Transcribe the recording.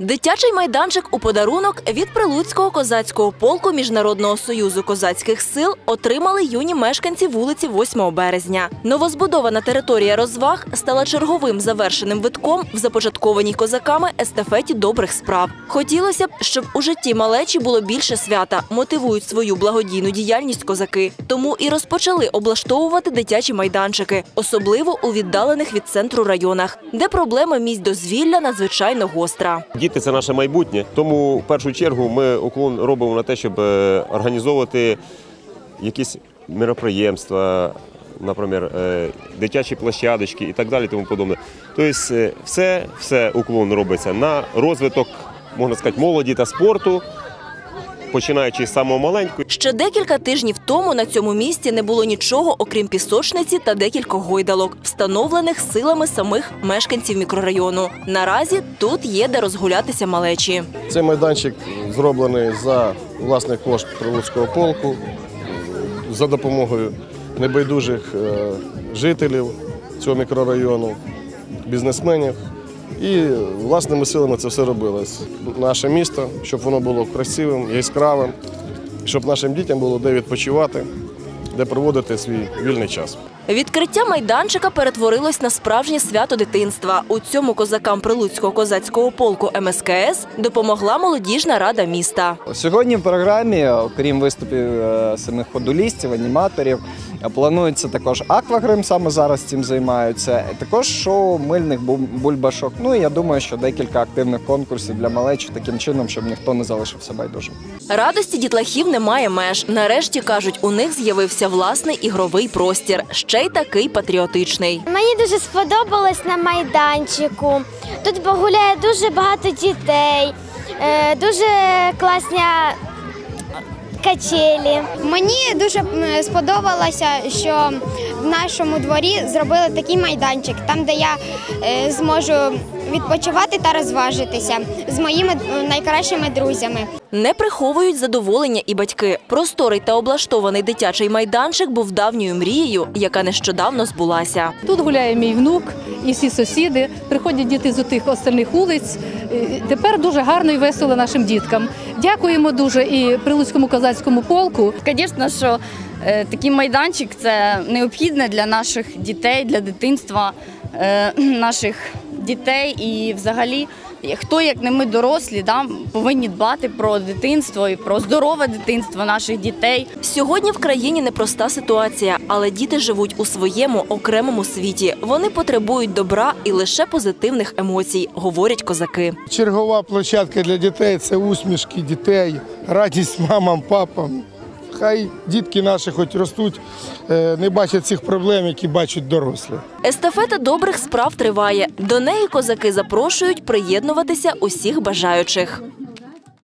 Дитячий майданчик у подарунок від Прилуцького козацького полку Міжнародного союзу козацьких сил отримали юні мешканці вулиці 8 березня. Новозбудована територія розваг стала черговим завершеним витком в започаткованій козаками естафеті добрих справ. Хотілося б, щоб у житті малечі було більше свята, мотивують свою благодійну діяльність козаки. Тому і розпочали облаштовувати дитячі майданчики, особливо у віддалених від центру районах, де проблема місць дозвілля надзвичайно гостра. Діти це наше майбутнє. Тому в першу чергу ми уклон робимо на те, щоб е, організовувати якісь мероприємства, наприклад, е, дитячі площадочки і так далі. Тому подобне. Тобто, е, все, все уклон робиться на розвиток, можна сказати, молоді та спорту, починаючи з самого маленького. Ще декілька тижнів тому на цьому місці не було нічого, окрім пісочниці та декількох гойдалок, встановлених силами самих мешканців мікрорайону. Наразі тут є де розгулятися малечі. Цей майданчик зроблений за власних кошт Прилуцького полку за допомогою небайдужих е, жителів цього мікрорайону, бізнесменів. І власними силами це все робилось. Наше місто, щоб воно було красивим, яскравим, щоб нашим дітям було де відпочивати, де проводити свій вільний час. Відкриття майданчика перетворилось на справжнє свято дитинства. У цьому козакам Прилуцького козацького полку МСКС допомогла молодіжна рада міста. Сьогодні в програмі, окрім виступів е, самих подолістів, аніматорів, планується також аквагрим, саме зараз цим займаються. Також шоу мильних бу- бульбашок. Ну і я думаю, що декілька активних конкурсів для малечі таким чином, щоб ніхто не залишився байдужим. Радості дітлахів немає меж. Нарешті кажуть, у них з'явився власний ігровий простір, ще й такий патріотичний. Мені дуже сподобалось на майданчику. Тут погуляє дуже багато дітей, е, дуже класні качелі. Мені дуже сподобалося, що в нашому дворі зробили такий майданчик, там, де я е, зможу відпочивати та розважитися з моїми найкращими друзями. Не приховують задоволення і батьки. Просторий та облаштований дитячий майданчик був давньою мрією, яка нещодавно збулася. Тут гуляє мій внук і всі сусіди. Приходять діти з тих остальних вулиць. Е, Тепер дуже гарно і весело нашим діткам. Дякуємо дуже і Прилуцькому козацькому полку. Звісно, що е, такий майданчик це необхідне для наших дітей, для дитинства наших наших дітей і взагалі. Хто, як не ми дорослі, да, повинні дбати про дитинство і про здорове дитинство наших дітей. Сьогодні в країні непроста ситуація, але діти живуть у своєму окремому світі. Вони потребують добра і лише позитивних емоцій, говорять козаки. Чергова площадка для дітей це усмішки дітей, радість мамам, папам. Хай дітки наші хоч ростуть, е, не бачать цих проблем, які бачать дорослі. Естафета добрих справ триває. До неї козаки запрошують приєднуватися усіх бажаючих.